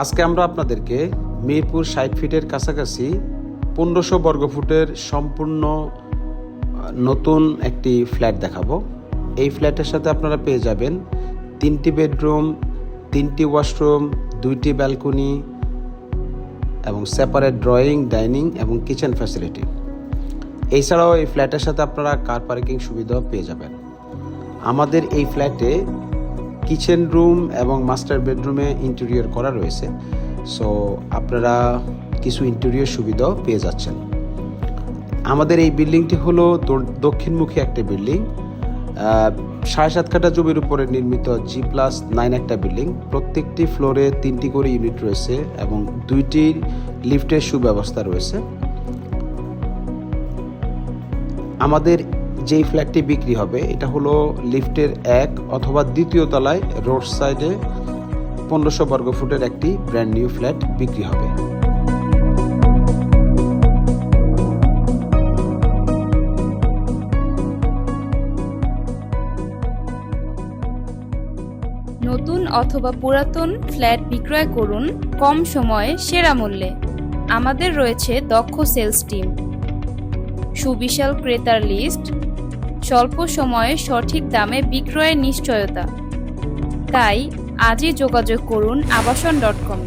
আজকে আমরা আপনাদেরকে মিরপুর ষাট ফিটের কাছাকাছি পনেরোশো বর্গফুটের সম্পূর্ণ নতুন একটি ফ্ল্যাট দেখাবো। এই ফ্ল্যাটের সাথে আপনারা পেয়ে যাবেন তিনটি বেডরুম, তিনটি ওয়াশরুম, দুইটি ব্যালকনি এবং সেপারেট ড্রয়িং, ডাইনিং এবং কিচেন ফ্যাসিলিটি। এছাড়াও এই ফ্ল্যাটের সাথে আপনারা কার পার্কিং সুবিধাও পেয়ে যাবেন। আমাদের এই ফ্ল্যাটে কিচেন রুম এবং মাস্টার বেডরুমে ইন্টেরিয়র করা রয়েছে। সো আপনারা কিছু ইন্টেরিয়র সুবিধাও পেয়ে যাচ্ছেন। আমাদের এই বিল্ডিংটি হলো দক্ষিণমুখী একটা বিল্ডিং। সাড়ে সাত কাঠা জমির উপরে নির্মিত জি প্লাস নাইন একটা বিল্ডিং। প্রত্যেকটি ফ্লোরে তিনটি করে ইউনিট রয়েছে এবং দুইটি লিফটের সুব্যবস্থা রয়েছে। আমাদের যেই ফ্ল্যাটটি বিক্রি হবে, এটা হলো লিফটের এক অথবা দ্বিতীয় তলায় রোড সাইডে পনেরোশো বর্গ ফুটের একটি ব্র্যান্ড নিউ ফ্ল্যাট বিক্রি হবে। নতুন অথবা পুরাতন ফ্ল্যাট বিক্রয় করুন কম সময়ে সেরা মূল্যে। আমাদের রয়েছে দক্ষ সেলস টিম। সুবিশাল ক্রেতার লিস্ট স্বল্প সময়ে সঠিক দামে বিক্রয়ের নিশ্চয়তা। তাই আজই যোগাযোগ করুন আবাসন ডট কম